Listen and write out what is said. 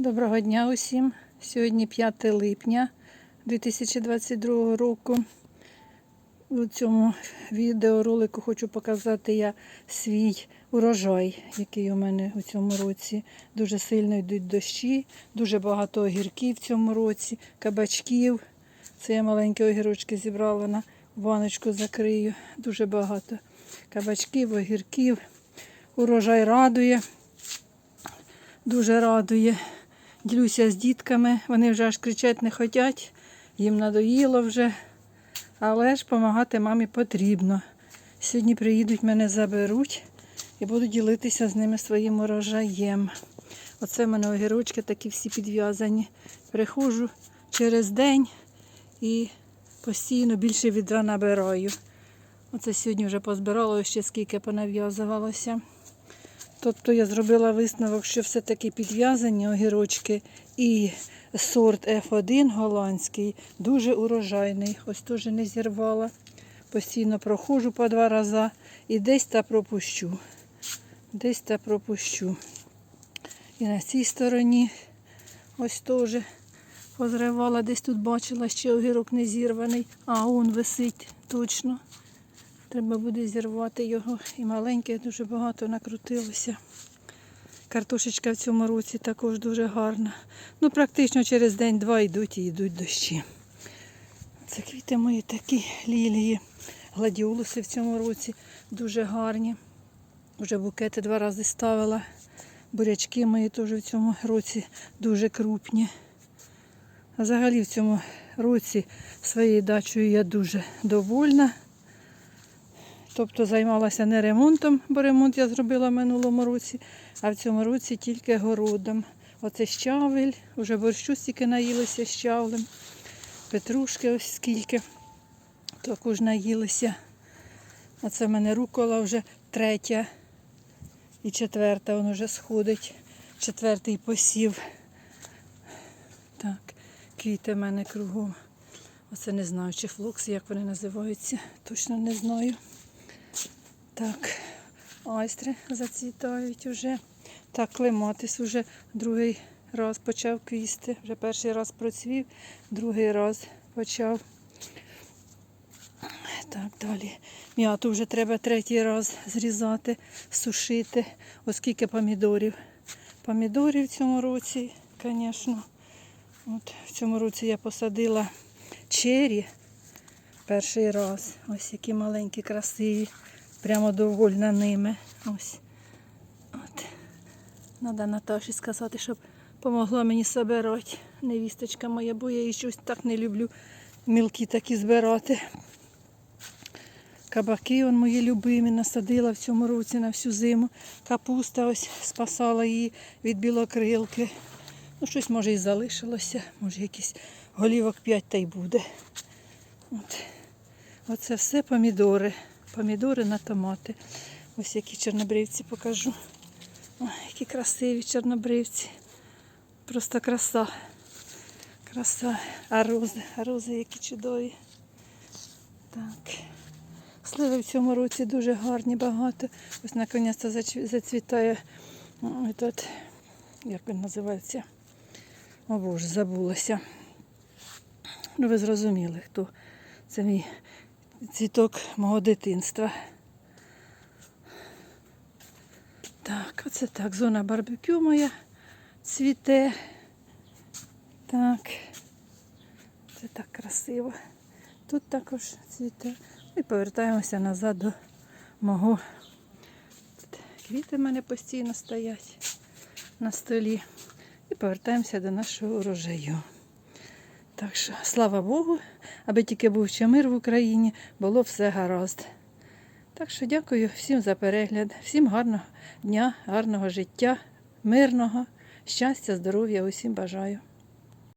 Доброго дня усім. Сьогодні 5 липня 2022 року. У цьому відеоролику хочу показати я свій урожай, який у мене у цьому році. Дуже сильно йдуть дощі, дуже багато огірків в цьому році, кабачків. Це я маленькі огірочки зібрала на баночку закрию. Дуже багато кабачків, огірків. Урожай радує. Дуже радує. Ділюся з дітками, вони вже аж кричать не хочуть, їм надоїло вже. Але ж допомагати мамі потрібно. Сьогодні приїдуть, мене заберуть і буду ділитися з ними своїм урожаєм. Оце в мене огірочки такі всі підв'язані. Приходжу через день і постійно більше відра набираю. Оце сьогодні вже позбирала ще скільки понав'язувалося. Тобто я зробила висновок, що все-таки підв'язані огірочки і сорт F1 голландський дуже урожайний. Ось теж не зірвала. Постійно проходжу по два рази і десь та пропущу. Десь та пропущу. І на цій стороні ось теж позривала, десь тут бачила, ще огірок не зірваний, а он висить точно. Треба буде зірвати його. І маленьке дуже багато накрутилося. Картошечка в цьому році також дуже гарна. Ну, практично через день-два йдуть і йдуть дощі. Це квіти мої такі лілії. Гладіолуси в цьому році дуже гарні. Вже букети два рази ставила. Бурячки мої теж в цьому році дуже крупні. Взагалі в цьому році своєю дачею я дуже довольна. Тобто займалася не ремонтом, бо ремонт я зробила в минулому році, а в цьому році тільки городом. Оце щавель, вже борщу стільки наїлися щавлем. Петрушки ось скільки. Також наїлися. Оце в мене рукола вже третя і четверта, воно вже сходить. Четвертий посів. Так, квіти в мене кругом. Оце не знаю, чи флокси, як вони називаються. Точно не знаю. Так, айстри зацвітають уже. Так, клематис уже другий раз почав квісти. Вже перший раз процвів, другий раз почав. Так, далі. М'яту вже треба третій раз зрізати, сушити. Оскільки помідорів. Помідорів в цьому році, звісно. От в цьому році я посадила чері перший раз. Ось які маленькі, красиві. Прямо довольна ними. Ось. От. Надо Наташі сказати, щоб помогла мені збирати. Невісточка моя, бо я її щось так не люблю мілкі такі збирати. Кабаки он мої любимі, насадила в цьому році на всю зиму. Капуста ось спасала її від білокрилки. Ну, щось може і залишилося, може якийсь голівок 5 та й буде. От. Оце все помідори. Помідори на томати. Ось які чорнобривці покажу. Ой, які красиві чорнобривці. Просто краса. Краса. А рози, а рози які чудові. Так. Сливи в цьому році дуже гарні, багато. Ось наконець зацвітає ой, тут, як він називається. О Боже, забулася. Ну, ви зрозуміли, хто це мій цвіток мого дитинства. Так, оце так, зона барбекю моя цвіте. Так. Це так красиво. Тут також цвіте. І повертаємося назад до мого. Тут квіти в мене постійно стоять на столі. І повертаємося до нашого урожаю. Так що, слава Богу, аби тільки був ще мир в Україні, було все гаразд. Так що дякую всім за перегляд, всім гарного дня, гарного життя, мирного, щастя, здоров'я, усім бажаю.